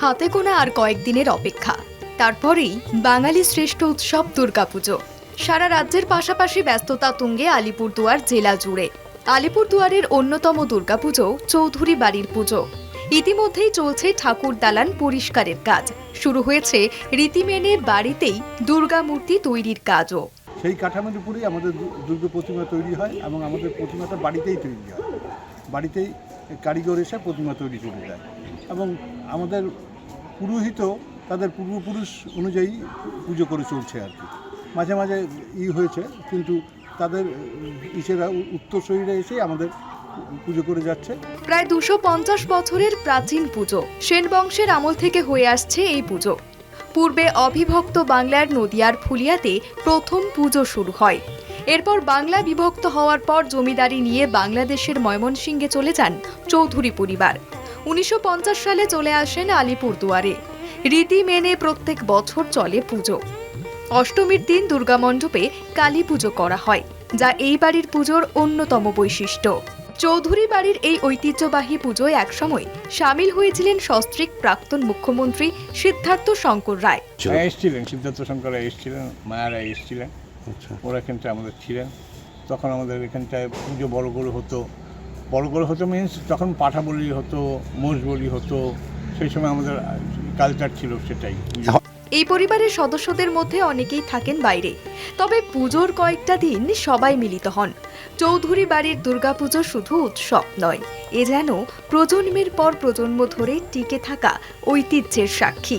হাতে গোনা আর কয়েকদিনের অপেক্ষা। তারপরেই বাঙালি শ্রেষ্ঠ উৎসব দুর্গাপুজো। সারা রাজ্যের পাশাপাশি ব্যস্ততা তুঙ্গে আলিপুরদুয়ার জেলা জুড়ে। আলিপুরদুয়ারের অন্যতম দুর্গাপুজো চৌধুরী বাড়ির পুজো। ইতিমধ্যেই চলছে ঠাকুর দালান পরিষ্কারের কাজ। শুরু হয়েছে রীতি মেনে বাড়িতেই দুর্গা মূর্তি তৈরির কাজও। সেই কাঠামোর উপরেই আমাদের দুর্গা প্রতিমা তৈরি হয় এবং আমাদের প্রতিমাটা বাড়িতেই তৈরি হয়। বাড়িতেই কারিগর এসে প্রতিমা তৈরি করে দেয়। এবং আমাদের পুরোহিত তাদের পূর্বপুরুষ অনুযায়ী পুজো করে চলছে আর কি। মাঝে মাঝে ই হয়েছে, কিন্তু তাদের ইসেরা উত্তরসূরিরা এসেই আমাদের পুজো করে যাচ্ছে। প্রায় দুশো পঞ্চাশ বছরের প্রাচীন পুজো। সেন বংশের আমল থেকে হয়ে আসছে এই পুজো। পূর্বে অবিভক্ত বাংলার নদিয়ার ফুলিয়াতে প্রথম পুজো শুরু হয়। এরপর বাংলা বিভক্ত হওয়ার পর জমিদারি নিয়ে বাংলাদেশের ময়মনসিংহে চলে যান চৌধুরী পরিবার। উনিশশো পঞ্চাশ সালে চলে আসেন আলিপুরদুয়ারে। রীতি মেনে প্রত্যেক বছর চলে পুজো। অষ্টমীর দিন দুর্গা মণ্ডপে কালী পুজো করা হয় যা এই বাড়ির পুজোর অন্যতম বৈশিষ্ট্য। চৌধুরী বাড়ির এই ঐতিহ্যবাহী পুজোয় একসময় সামিল হয়েছিলেন সস্ত্রীক প্রাক্তন মুখ্যমন্ত্রী সিদ্ধার্থ শঙ্কর রায়। হ্যাঁ এসেছিলেন সিদ্ধার্থ শঙ্কর রায় এসেছিলেন মায়ারা এসেছিলেন। ওরা এখানটায় আমাদের ছিলেন। তখন আমাদের এখানটায় পুজো বড় করে হতো। বড় করে হতো মিনস তখন পাঠা বলি হতো মোষ বলি হতো, সেই সময় আমাদের কালচার ছিল সেটাই। এই পরিবারের সদস্যদের মধ্যে অনেকেই থাকেন বাইরে। তবে পুজোর কয়েকটা দিন সবাই মিলিত হন। চৌধুরী বাড়ির দুর্গাপুজো শুধু উৎসব নয়, এ যেন প্রজন্মের পর প্রজন্ম ধরে টিকে থাকা ঐতিহ্যের সাক্ষী।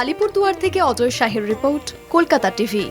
আলিপুরদুয়ার থেকে অজয় শাহের রিপোর্ট, কলকাতা টিভি।